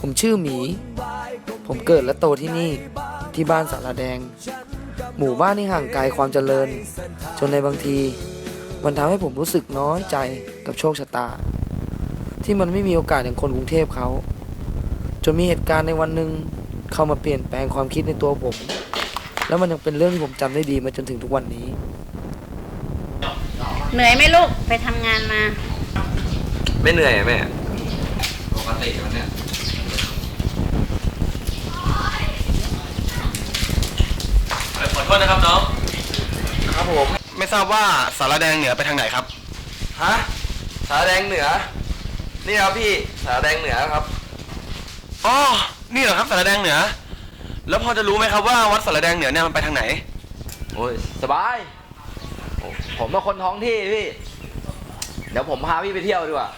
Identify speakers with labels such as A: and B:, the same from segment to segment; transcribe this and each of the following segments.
A: ผมชื่อหมี ผมเกิดและโตที่นี่ที่บ้านสาราแดง หมู่บ้านที่ห่างไกลความเจริญ จนในบางที มันทำให้ผมรู้สึกน้อยใจกับโชคชะตา ที่มันไม่มีโอกาสอย่างคนกรุงเทพเขาจนมีเหตุการณ์ในวันหนึ่งเข้ามาเปลี่ยนแปลงความคิดในตัวผม แล้วมันยังเป็นเรื่องที่ผมจำได้ดีมาจนถึงทุกวันนี้
B: เหนื่อยไหมลูกไปทำงานมา
C: ไม่เหนื่อยอะแม่ปกติวันเนี้ย
D: ขอโทษนะครับน้อง
C: ครับผม
D: ไม่ทราบว่าสารแดงเหนือไปทางไหนครับ
C: ฮะ สาแดงเหนือ นี่ครับพี่ สาแดงเหนือครับ
D: อ๋อ นี่เหรอครับสารแดงเหนือ แล้วพอจะรู้ไหมครับว่าวัดสารแดงเหนือเนี่ยมันไปทางไหน
C: โอ้ยสบายผมเป็นคนท้องที่พี่ เดี๋ยวผมพาพี่ไปเที่ยวดีกว่า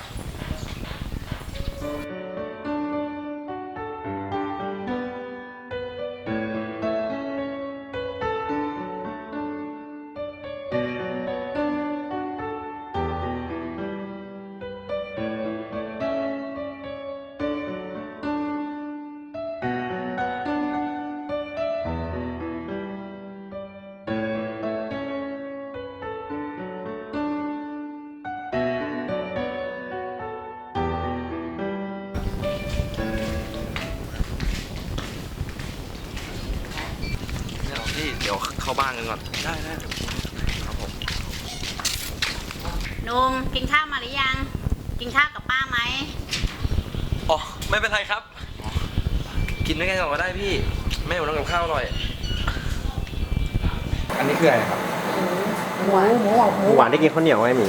D: พี่เดี๋ยวเข้าบ้านกันก่อนได้ได้ครับผม
B: นุ่มกินข้าวมาหรือยัง กินข้าวกับป้าไหม
D: อ๋อไม่เป็นไรครับ
C: กินด้วยกันก่อนก็ได้พี่แม่ผมทำกับข้าวอร่อย
E: อันนี้คืออะไรครับหมูหมูหมูหวานที่กินข้าวเหนียวไหมห
D: มี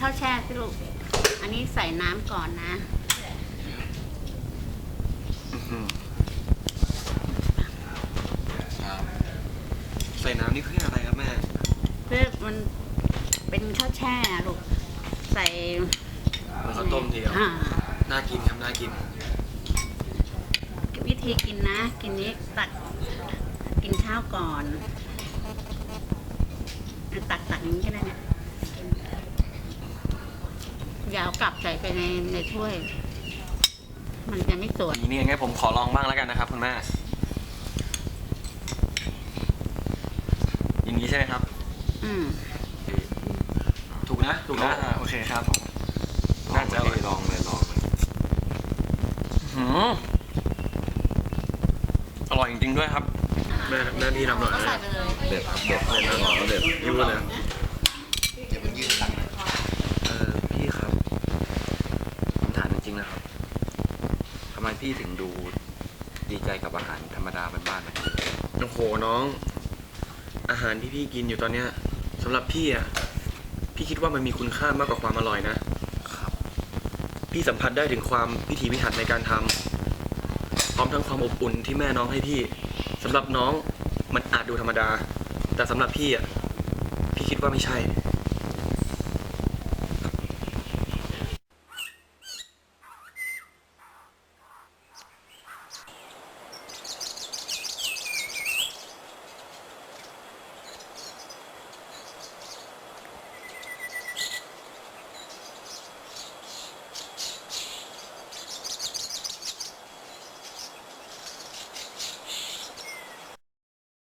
B: ข้าวแช่สิลูก อันนี้ใส่น้ำก่อนนะ
D: ใส่น้ำนี่เพื่ออะไรครับแม่
B: เพื่อมันเป็นข้าวแช่อะลูก ใส่
D: เหมือนข้าวต้มทีเดียว
B: อ่า
D: น่ากินครับน่ากิน
B: วิธีกินนะ กินนี้ตักกินข้าวก่อน ตักตักอย่างนี้ก็ได้เนี่ยอ ยาวกลับใส่ไปในในถ้วย มันจะไม่สวย
D: นี่ไงผมขอลองบ้างแล้วกันนะครับคุณแม่อย่างนี้ใช่ไหมครับ
B: อืม
D: ถูกนะ ถูกนะอ่าโอเคครับผมน่าจะอร่อย
C: ลองเลยลองเลย
D: หืมอร่อยจริงๆด้วยครับ แม่แม่พี่ทำหน่อย
B: ก็
D: นะ
B: ใส่ไปเลย
C: เด็ดครับเด็ดเด็ดนะหมอเด็ด
D: ยูเลย
C: เออพี่ครับผมถาม จริงๆนะครับทำไมพี่ถึงดูดีใจกับอาหารธรรมดาบ้านๆนะครับ
D: โอ้โหน้อง อาหารที่พี่กินอยู่ตอนเนี้ยสำหรับพี่อะพี่คิดว่ามันมีคุณค่ามากกว่าความอร่อยนะ
C: ครับ
D: พี่สัมผัสได้ถึงความพิถีพิถันในการทำพร้อมทั้งความอบอุ่นที่แม่น้องให้พี่สำหรับน้องมันอาจดูธรรมดา แต่สำหรับพี่อะพี่คิดว่าไม่ใช่